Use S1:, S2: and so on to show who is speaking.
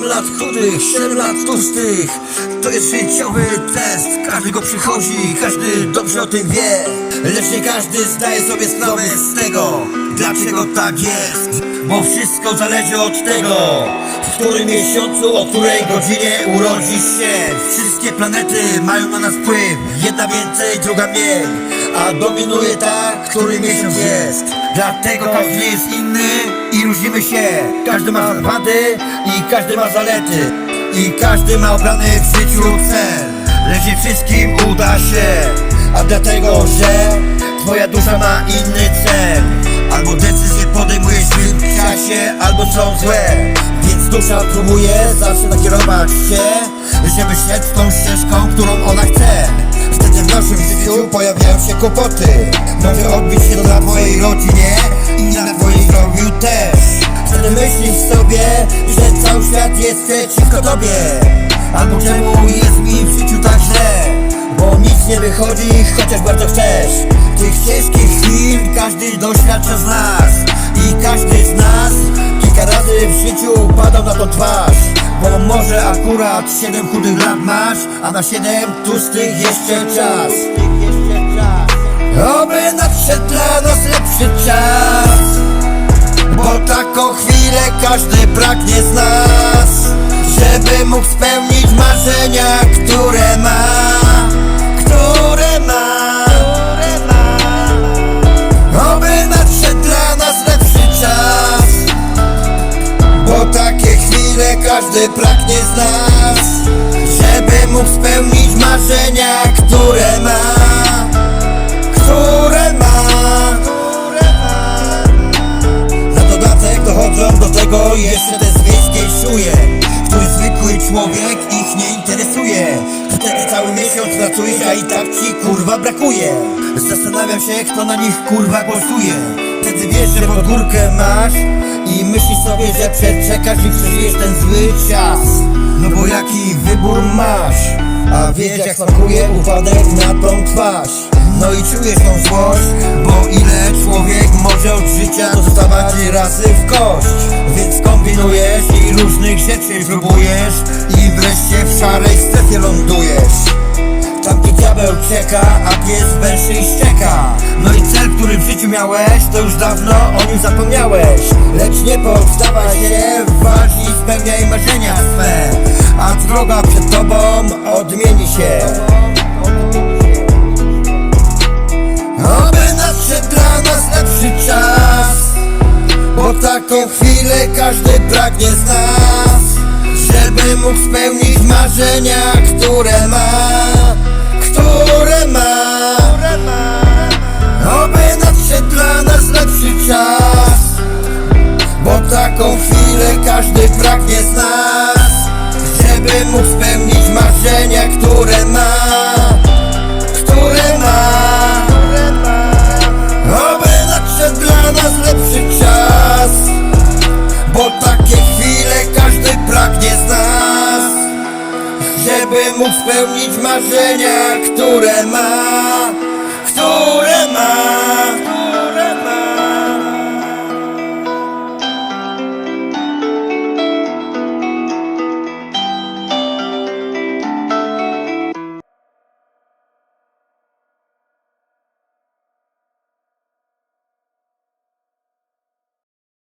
S1: 7 lat chudych, 7 lat tłustych. To jest życiowy test. Każdy go przychodzi, każdy dobrze o tym wie. Lecz nie każdy zdaje sobie sprawę z tego Dlaczego tak jest? Bo wszystko zależy od tego W którym miesiącu, o której godzinie urodzisz się. Wszystkie planety mają na nas wpływ. Jedna więcej, druga mniej. A dominuje ta, który miesiąc jest. Dlatego każdy jest inny i różnimy się. Każdy ma wady i każdy ma zalety. I każdy ma obrany w życiu cel. Lecz nie wszystkim uda się. A dlatego, że twoja dusza ma inny cel. Albo decyzje podejmujesz w tym czasie, albo są złe. Więc dusza próbuje zawsze nakierować się Żeby szedł tą ścieżką, którą ona chce. Wtedy w naszym życiu pojawiają się kłopoty. Może odbić się na twojej rodzinie i na twoim zdrowiu też. Wtedy myślisz sobie, że cały świat jest przeciwko tobie. Albo czemu jest mi w życiu tak źle? Bo nic nie wychodzi, chociaż bardzo chcesz. Tych ciężkich chwil każdy doświadcza z nas. I każdy z nas kilka razy w życiu padał na to twarz może akurat 7 chudych lat masz A na 7 tłustych jeszcze czas. Oby nadszedł dla nas lepszy czas Bo taką chwilę każdy pragnie z nas Żeby mógł spełnić marzenia, każdy pragnie z nas Żeby mógł spełnić marzenia, które ma Które ma. Na dodatek dochodzą do tego jeszcze te z wiejskiej szuje Który zwykły człowiek ich nie interesuje. Wtedy cały miesiąc pracujesz, a i tak ci kurwa brakuje. Zastanawiam się kto na nich kurwa głosuje. Wtedy wiesz, że pod górkę masz I myślisz sobie, że przeczekasz i przeżyjesz ten zły czas. No bo jaki wybór masz? A wiesz jak smakuje upadek na tą twarz. No i czujesz tą złość Bo ile człowiek może od życia dostawać razy w kość? Więc kombinujesz i różnych rzeczy próbujesz I wreszcie w szarej strefie lądujesz. Tam gdzie diabeł czeka, a pies węszy i szczeka. No i cel, który w życiu miałeś, to już dawno o nim zapomniałeś taką chwilę każdy pragnie z nas Żeby mógł spełnić marzenia, które ma Które ma. Oby nadszedł dla nas lepszy czas Bo taką chwilę każdy pragnie z nas Żeby mógł spełnić marzenia, które ma spełnić marzenia, które ma Które ma